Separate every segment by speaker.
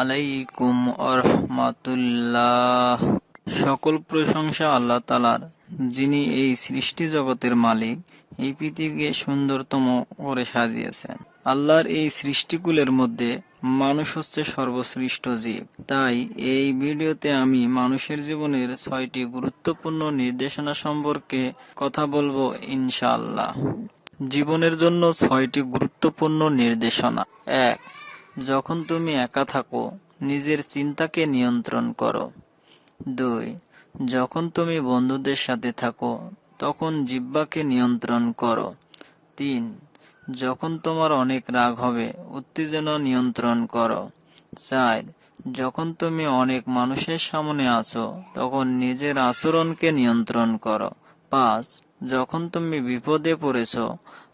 Speaker 1: আলাইকুম সকল প্রশংসা আল্লাহ তালার যিনি এই সৃষ্টি জগতের মালিক, এই পৃথিবীকে সুন্দরতম করে সাজিয়েছেন। আল্লাহর এই সৃষ্টিকুলের মধ্যে মানুষ হচ্ছে সর্বশ্রেষ্ঠ জীব। তাই এই ভিডিওতে আমি মানুষের জীবনের ছয়টি গুরুত্বপূর্ণ নির্দেশনা সম্পর্কে কথা বলব ইনশাআল্লাহ। জীবনের জন্য ছয়টি গুরুত্বপূর্ণ নির্দেশনা। এক, যখন তুমি একা থাকো, নিজের চিন্তাকে নিয়ন্ত্রণ করো। দুই, যখন তুমি বন্ধুদের সাথে থাকো, তখন জিব্বাকে নিয়ন্ত্রণ করো। তিন, যখন তোমার অনেক রাগ হবে, উত্তেজনা নিয়ন্ত্রণ করো। চার, যখন তুমি অনেক মানুষের সামনে আছো, তখন নিজের আচরণকে নিয়ন্ত্রণ করো। পাঁচ যখন তুমি বিপদে পড়েছ,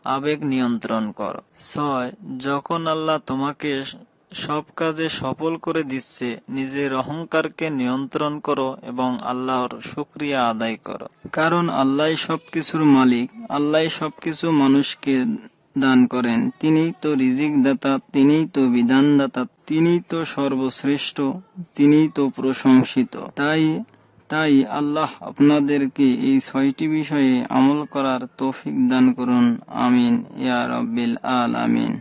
Speaker 1: আবেগ নিয়ন্ত্রণ করো। ছয়, যখন আল্লাহ তোমাকে সব কাজে সফল করে দিচ্ছে, নিজের অহংকারকে নিয়ন্ত্রণ করো এবং আল্লাহর শুক্রিয়া আদায় করো। কারণ আল্লাহ সবকিছুর মালিক, আল্লাহ সবকিছু মানুষকে দান করেন। তিনি তো রিজিক দাতা তিনিই তো বিধানদাতা তিনিই তো সর্বশ্রেষ্ঠ তিনিই তো প্রশংসিত। তাই তাই আল্লাহ আপনাদেরকে এই ছয়টি বিষয়ে আমল করার তৌফিক দান করুন। আমিন। ইয়া রব্বিল আলামিন।